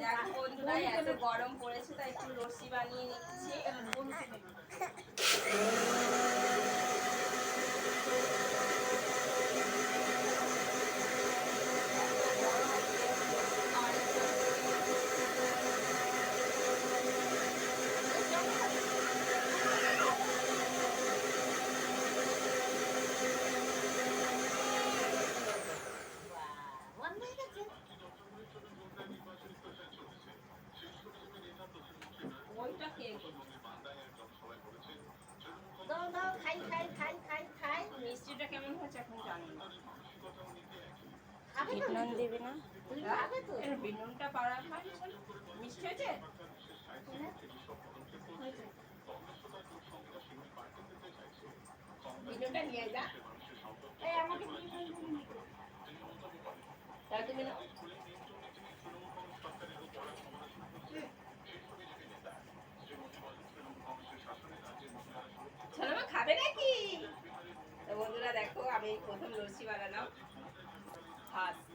দেখো তাই এত গরম পড়েছে তাই একটু লস্যি বানিয়ে নিচ্ছি। আচ্ছা। খাই খাই খাই খাই খাই। মিষ্টিটা কেমন হয়েছে এখন জানি না। বিনন দেবে না? তুমি খাবে হয় পাড়া মিষ্টি হয়েছে? হয়েছে। নিয়ে যা। আমি প্রথম লস্যি বানালাম। ফার্স্ট।